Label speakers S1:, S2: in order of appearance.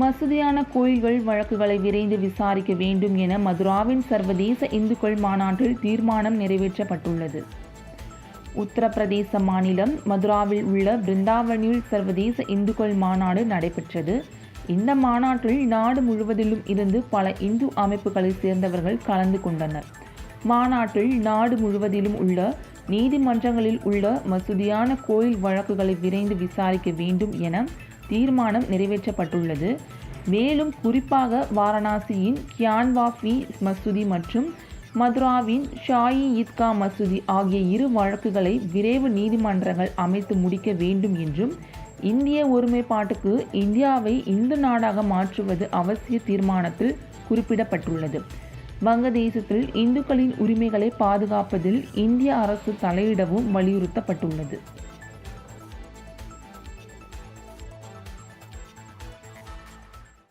S1: மசூதியான கோயில்கள் வழக்குகளை விரைந்து விசாரிக்க வேண்டும் என மதுராவின் சர்வதேச இந்துக்கள் மாநாட்டில் தீர்மானம் நிறைவேற்றப்பட்டுள்ளது. உத்தரப்பிரதேச மாநிலம் மதுராவில் உள்ள பிருந்தாவனில் சர்வதேச இந்துக்கள் மாநாடு நடைபெற்றது. இந்த மாநாட்டில் நாடு முழுவதிலும் இருந்து பல இந்து அமைப்புகளைச் சேர்ந்தவர்கள் கலந்து கொண்டனர். மாநாட்டில் நாடு முழுவதிலும் உள்ள நீதிமன்றங்களில் உள்ள மசூதியான கோயில் வழக்குகளை விரைந்து விசாரிக்க வேண்டும் என தீர்மானம் நிறைவேற்றப்பட்டுள்ளது. மேலும் குறிப்பாக வாரணாசியின் கியான்வாஃபி மசூதி மற்றும் மதுராவின் ஷாயி ஈத்கா மசூதி ஆகிய இரு வழக்குகளை விரைவு நீதிமன்றங்கள் அமைத்து முடிக்க வேண்டும் என்றும் இந்திய ஒருமைப்பாட்டுக்கு இந்தியாவை இந்து நாடாக மாற்றுவது அவசிய தீர்மானத்தில் குறிப்பிடப்பட்டுள்ளது. வங்கதேசத்தில் இந்துக்களின் உரிமைகளை பாதுகாப்பதில் இந்திய அரசு தலையிடவும் வலியுறுத்தப்பட்டுள்ளது.